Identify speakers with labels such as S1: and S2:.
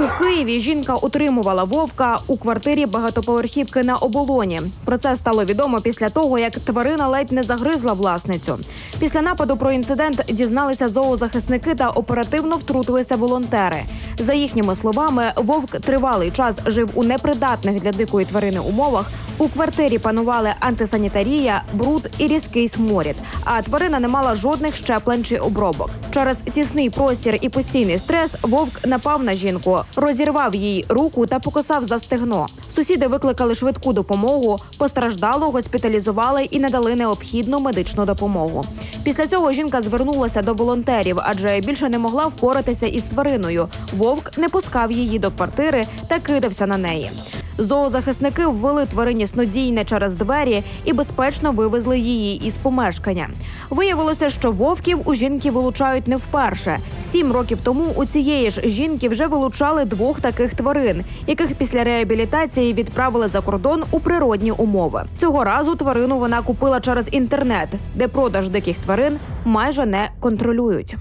S1: У Києві жінка утримувала вовка у квартирі багатоповерхівки на оболоні. Про це стало відомо після того, як тварина ледь не загризла власницю. Після нападу про інцидент дізналися зоозахисники та оперативно втрутилися волонтери. За їхніми словами, вовк тривалий час жив у непридатних для дикої тварини умовах. У квартирі панували антисанітарія, бруд і різкий сморід. А тварина не мала жодних щеплень чи обробок. Через тісний простір і постійний стрес вовк напав на жінку, розірвав їй руку та покосав за стегно. Сусіди викликали швидку допомогу, постраждалу госпіталізували і надали необхідну медичну допомогу. Після цього жінка звернулася до волонтерів, адже більше не могла впоратися із твариною. Вовк не пускав її до квартири та кидався на неї. Зоозахисники ввели тварині снодійне через двері і безпечно вивезли її із помешкання. Виявилося, що вовків у жінки вилучають не вперше. Сім років тому у цієї ж жінки вже вилучали двох таких тварин, яких після реабілітації відправили за кордон у природні умови. Цього разу тварину вона купила через інтернет, де продаж диких тварин майже не контролюють.